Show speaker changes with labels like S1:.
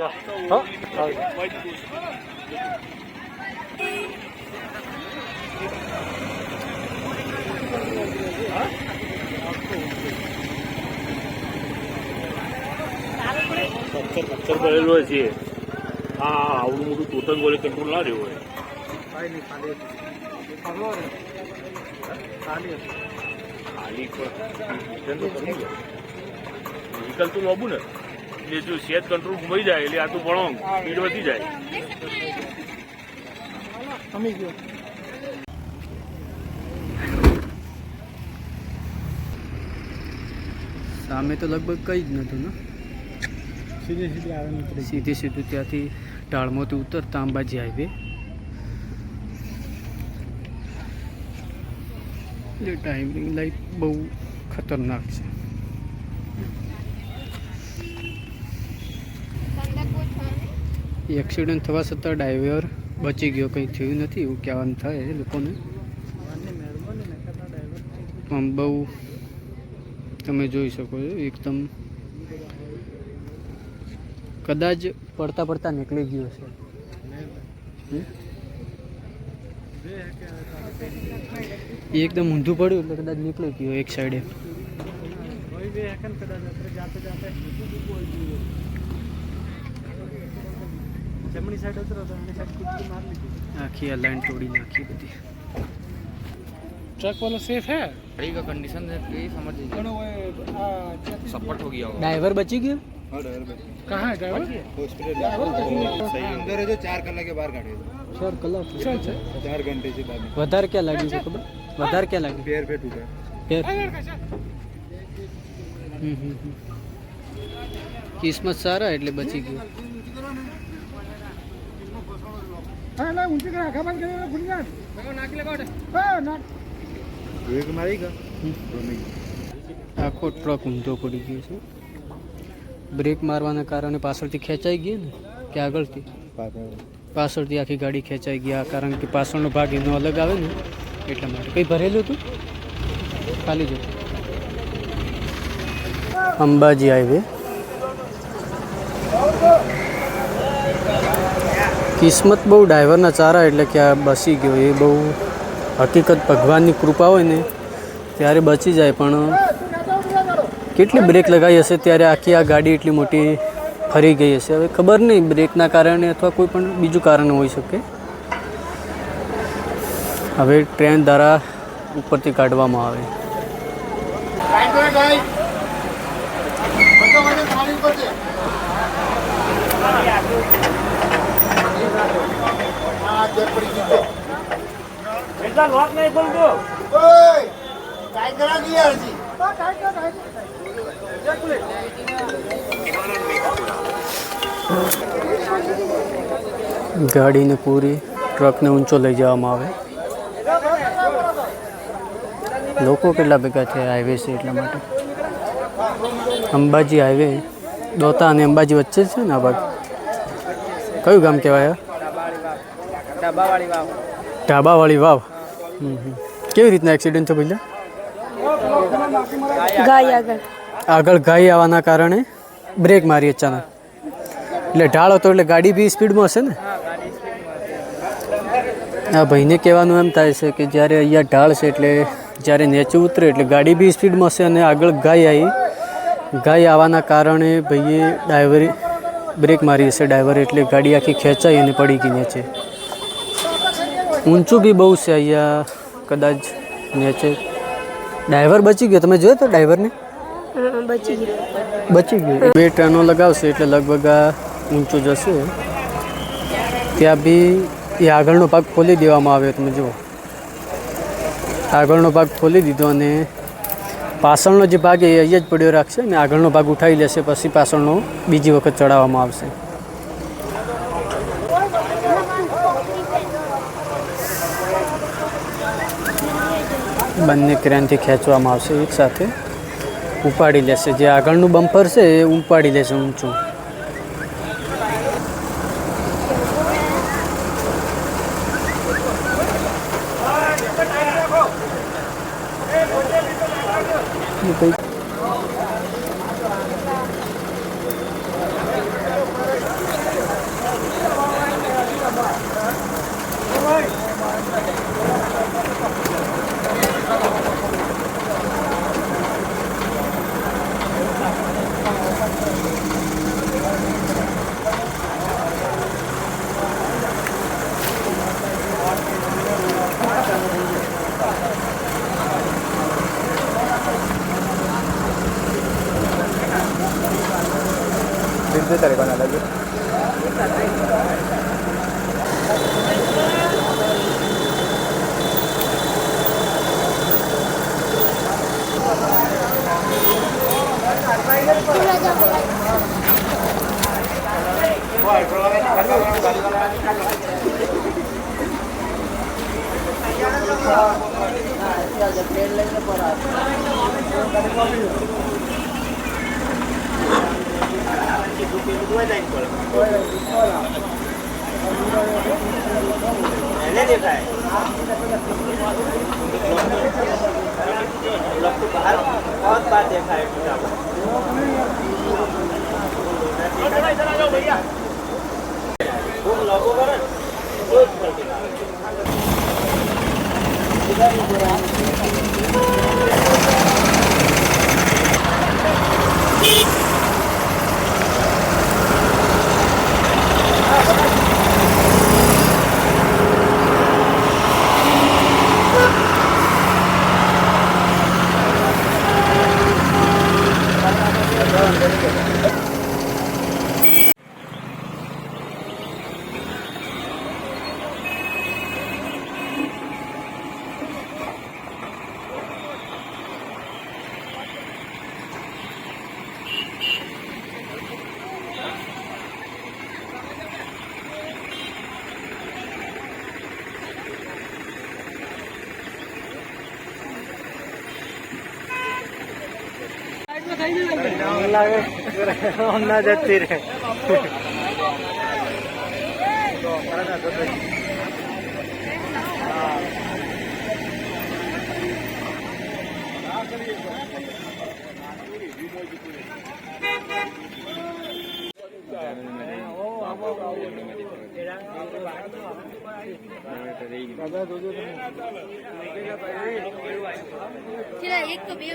S1: પથ્થર પથ્થર ભરેલો છે હા આવડું મોટું પોતંગ બોલે કંટ્રોલ ના રહ્યો હોય ખાલી પણ વ્હીકલ તો લોબું ને એટલે જો સેજ કંટ્રોલ ઘુમાઈ જાય એટલે આટલું તો ભણો સ્પીડ વધી જાય.
S2: સામે તો લગભગ કંઈ જ નહોતું ને?
S3: સીધે સીધે આવે નીકળી
S2: સીધી સીધું ત્યાંથી ઢાળમાંથી ઉતરતા અંબાજી હાઈવે. એટલે ટાઈમિંગ લાઈટ બહુ ખતરનાક છે. એક્સિડન્ટ થવા છતાં ડ્રાઈવર બચી ગયો. કંઈ થયું નથી એવું કહેવાનું થાય એ લોકોને. આમ બહુ તમે જોઈ શકો છો, એકદમ કદાચ પડતા પડતા નીકળી ગયો છે એકદમ ઊંધું પડ્યું એટલે કદાચ નીકળી ગયો એક સાઈડે
S3: જમણી સાઈડ ઉતરો તો એમની સાઈડ કૂદકી માર લીધી
S2: આખી આ લાઈન તોડી નાખી બધી
S3: ट्रक वाला सेफ है
S4: गाड़ी का कंडीशन है कि समझ लीजिए
S3: दोनों वो आ,
S4: सपोर्ट हो गया होगा
S2: ડ્રાઈવર બચી ગયો
S3: कहाँ है ड्राइवर
S5: अंदर है जो चार कलाक के बाहर गाड़ी है
S2: ચાર કલાક
S3: चल चल
S5: चार घंटे से बाद
S2: વધારે ક્યાં લાગ્યું છે ખબર વધારે ક્યાં લાગ્યું
S5: पैर पे टूटा
S2: પેર હમ હમ હમ. કિસ્મત સારા આખો ટ્રક ઊંધો પડી ગયો છે. બ્રેક મારવાના કારણે પાછળથી ખેંચાઈ ગઈ ને કે આગળથી? પાછળથી આખી ગાડી ખેંચાઈ ગયા કારણ કે પાછળનો ભાગ એનો અલગ આવે ને એટલા માટે. કંઈ ભરેલું હતું? ખાલી જ. અંબાજી હાઈવે કિસ્મત બહુ ડ્રાઈવરના ચારા એટલે કે આ બસી ગયો. એ બહુ હકીકત ભગવાનની કૃપા હોય ને ત્યારે બચી જાય. પણ કેટલી બ્રેક લગાવી હશે ત્યારે આખી આ ગાડી એટલી મોટી ફરી ગઈ હશે. હવે ખબર નહીં બ્રેકના કારણે અથવા કોઈ પણ બીજું કારણ હોઈ શકે. હવે ટ્રેન દ્વારા ઉપરથી કાઢવામાં આવે. ગાડીને પૂરી ટ્રકને ઊંચો લઈ જવામાં આવે. લોકો કેટલા ભેગા થયા? હાઈવે છે એટલા માટે. અંબાજી હાઈવે દોતા અને અંબાજી વચ્ચે છે ને આ ભાગ કયું ગામ કહેવાય? ઢાબાવાળી વાવ. હમ હમ. કેવી રીતના એક્સિડન્ટ થયો
S6: ભાઈ આગળ.
S2: આગળ ગાય આવવાના કારણે બ્રેક મારી અચાનક. એટલે ઢાળ હતો એટલે ગાડી બી સ્પીડમાં હશે ને? આ ભાઈને કહેવાનું એમ થાય છે કે જ્યારે અહીંયા ઢાળ છે એટલે જ્યારે નેચું ઉતરે એટલે ગાડી બી સ્પીડમાં હશે અને આગળ ગાય આવી. ગાય આવવાના કારણે ભાઈએ ડ્રાઈવરે બ્રેક મારી હશે ડ્રાઈવર એટલે ગાડી આખી ખેંચાઈ અને પડી ગઈ નીચે. ઊંચું બી બહુ છે અહીંયા કદાચ નીચે. ડ્રાઈવર બચી ગયો? તમે જોયો તો ડ્રાઈવરને?
S6: બચી ગયો.
S2: બચી ગયું. બે ટ્રેનો લગાવશે એટલે લગભગ આ ઊંચું જશે. ત્યાં બી એ આગળનો ભાગ ખોલી દેવામાં આવ્યો તમે જુઓ. આગળનો ભાગ ખોલી દીધો અને પાછળનો જે ભાગ એ અહીંયા જ પડ્યો રાખશે અને આગળનો ભાગ ઉઠાવી લેશે, પછી પાછળનો બીજી વખત ચડાવવામાં આવશે. બંને ક્રેનથી ખેંચવામાં આવશે, એક સાથે ઉપાડી લેશે. જે આગળનું બમ્પર છે એ ઉપાડી લેશે ઊંચું. એ કંઈક
S5: tare कोणाला बी
S6: ट्रेन लाईन पर એને
S7: દેખાય બહાર बहुत बार देखा है खूब लोगों पर रोज पर दिखा ના જતી રે Thank you.
S8: એક તો બે.